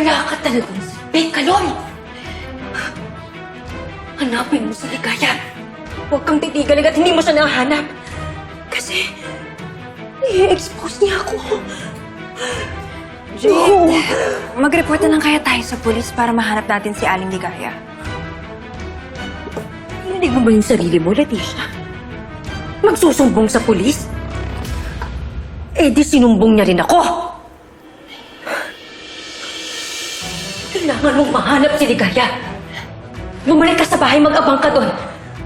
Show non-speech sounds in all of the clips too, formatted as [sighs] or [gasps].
Wala ka talagang silbi, Kalon! Hanapin mo si Ligaya. Huwag kang titigal at hindi mo siya nahanap. Kasi, i-expose niya ako. Jade, mag-report na lang kaya tayo sa polis para mahanap natin si Aling Ligaya. Hindi mo ba yung sarili mo, Leticia? Magsusumbong sa pulis? Eh di sinumbong niya rin ako. Kailangan mong mahanap si Ligaya. Bumalik ka sa bahay, mag-abang ka doon.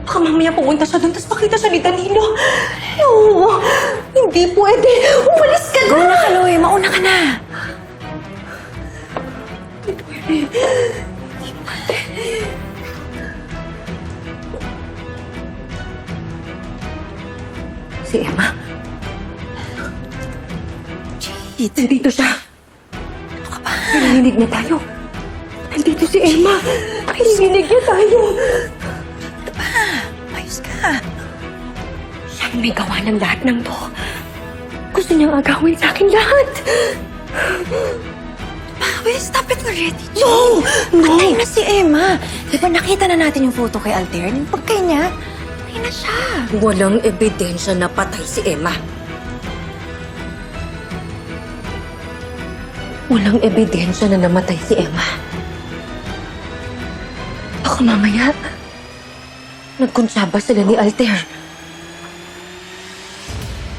Baka mamaya pumunta siya doon, tapos makita siya ni Danilo. No, hindi pwede. Umalis ka doon. na, Kaloy. Mauna ka na. Si Emma. Jade. Nandito siya. Ano ka ba? Narinig niya tayo. Nandito si Emma. Narinig niya tayo. Ayos ka. Siya ang may gawa ng lahat ng to. Gusto niyang agawin sa akin lahat. Pawe, stop it already. No! No! Patay na si Emma. Di ba nakita na natin yung photo kay Alter? Yung pagkay niya, patay na siya. Walang ebidensya na patay si Emma. Walang ebidensya na namatay si Emma. Baka mamaya, nagkuntsaba sila ni Alter.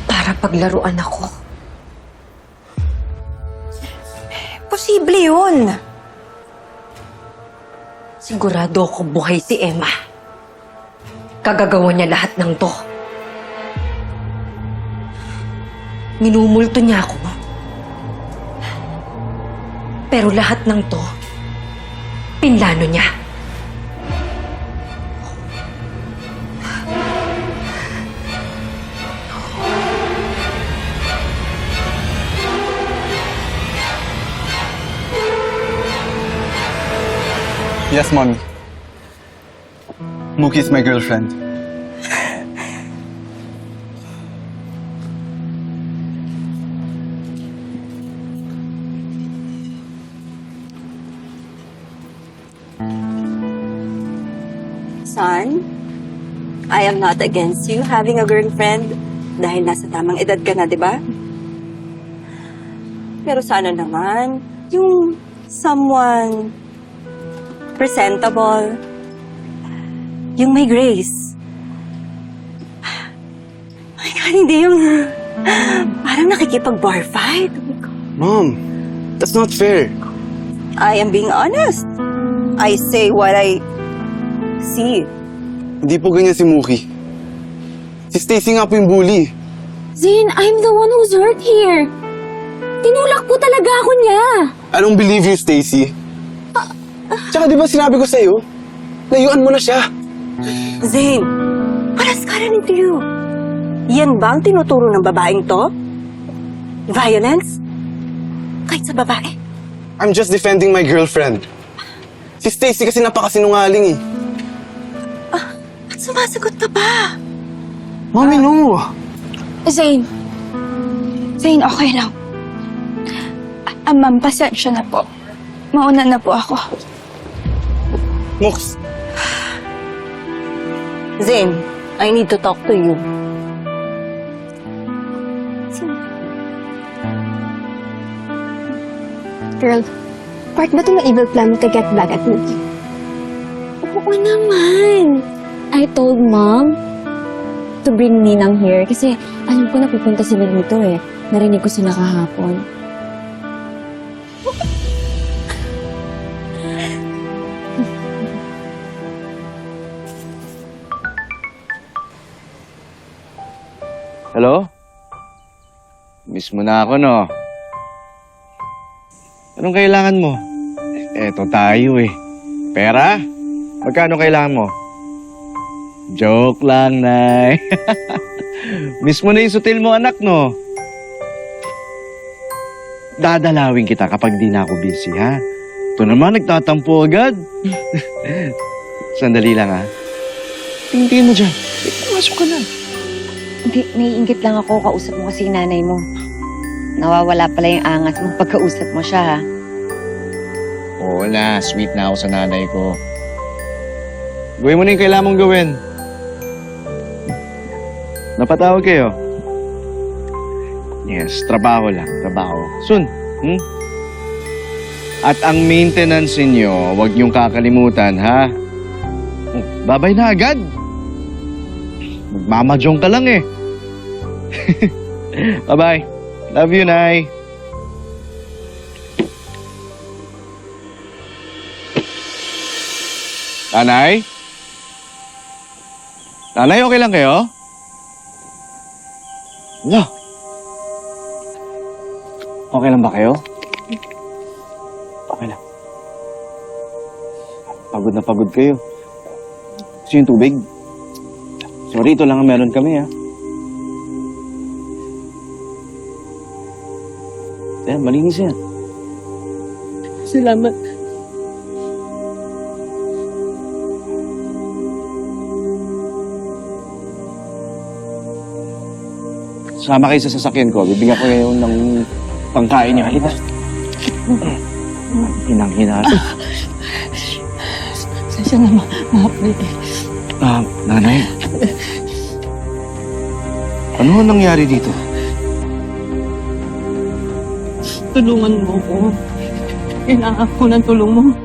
Para paglaruan ako. Posible yun. Sigurado ako buhay si Emma. Kagagawa niya lahat ng to. Minumulto niya ako. Pero lahat ng to, pinlano niya. Yes, mommy. Mookie's my girlfriend. Son, I am not against you having a girlfriend dahil nasa tamang edad ka na, di ba? Pero sana naman, yung someone presentable, yung may grace. [sighs] My God, hindi yung [gasps] parang nakikipag-bar fight. Oh my God. Mom, that's not fair. I am being honest. I say what I see. Hindi po ganyan si Mookie. Si Stacy nga po yung bully. Zane, I'm the one who's hurt here. Tinulak po talaga ako niya. I don't believe you, Stacy. Tsaka di ba sinabi ko sa'yo, layuan mo na siya. Zane, paras ka rin into you. Yan ba ang tinuturo ng babaeng to? Violence? Kahit sa babae? I'm just defending my girlfriend. Si Stacy kasi napakasinungaling eh. At sumasagot ka pa? Mommy, no. Zane. Zane, okay lang. Ah, ma'am, pasensya na po. Mauna na po ako. Mooks, Zane, I need to talk to you. Girl, part ba ito ng evil plan mo to get back at me? Oo naman. I told mom to bring Ninang here kasi alam ko na pupunta sila dito eh. Narinig ko sila kahapon. Hello? Miss mo na ako, no? Anong kailangan mo? Eto tayo eh. Pera? Magkano kailangan mo? Joke lang, Nay. [laughs] Miss mo na yung sutil mo, anak, no? Dadalawin kita kapag di na ako busy, ha? Ito naman, nagtatampo agad. [laughs] Sandali lang, ha? Tingin mo dyan. Pumasok ka na. Hindi, naiingit lang ako. Kausap mo kasi yung nanay mo. Nawawala pala yung angas mo pagkausap mo siya, ha? Oo na, sweet na ako sa nanay ko. Gawin mo na yung kailangan mong gawin. Napatawag kayo? Yes, trabaho lang, trabaho. Soon, hmm? At ang maintenance ninyo, huwag niyong kakalimutan, ha? Oh, Babay na agad. Magmamadyong ka lang eh. [laughs] Bye-bye. Love you, Nay. Nanay? Nanay, okay lang kayo? Wala. Okay lang ba kayo? Okay lang. Pagod na pagod kayo. Gusto yung tubig? Sorry, ito lang ang meron kami, ha? Ayan, malinis yan. Salamat. Sama kayo sa sasakyan ko. Bibigyan ko kayo ng pangkain niyo. Halika. Hinang-hina. Sensya na ma- ma-update eh. Ah, nanay. Ano ang nangyari dito? Tulungan mo ko. Kailangan ko ng tulong mo.